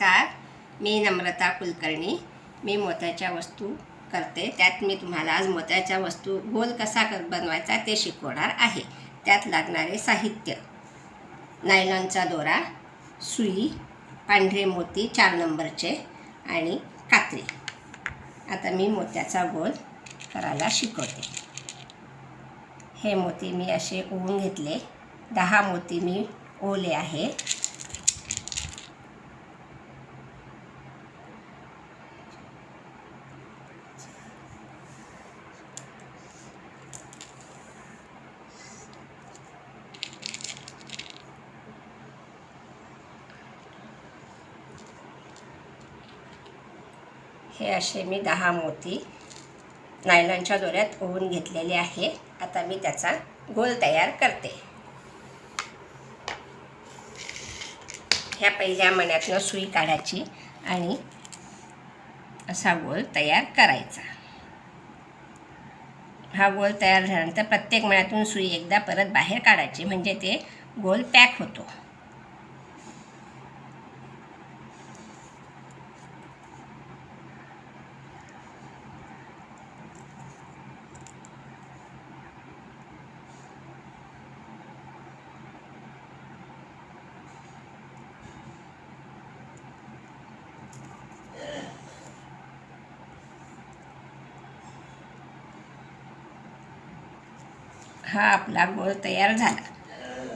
नमस्कार मी नम्रता कुलकर्णी. मी मोत्याच्या वस्तू करते. त्यात मी तुम्हाला आज मोत्याच्या वस्तू गोल कसा कर बनवायचा ते शिकवणार आहे. त्यात लागणारे साहित्य. नायलॉनचा दोरा सुई पांढरे मोती चार नंबरचे आणि कात्री. आता मी मोत्याचा गोल करायला शिकवते. हे मोती मी असे ओवून घेतले. दहा मोती मी ओले आहे. हे असे मी दहा मोती नायलॉनच्या दोऱ्यात ओवून घेतलेले आहे. आता मी त्याचा गोल तयार करते. ह्या पहिल्या मण्यातनं सुई काढायची आणि असा गोल तयार करायचा. हा गोल तयार झाल्यानंतर प्रत्येक मण्यातून सुई एकदा परत बाहेर काढायची. म्हणजे ते गोल पॅक होतो. हा आपला गोळ तयार झाला.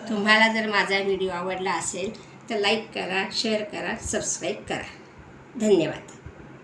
तुम्हाला जर माझा व्हिडिओ आवडला असेल तर लाईक करा शेअर करा सबस्क्राईब करा. धन्यवाद.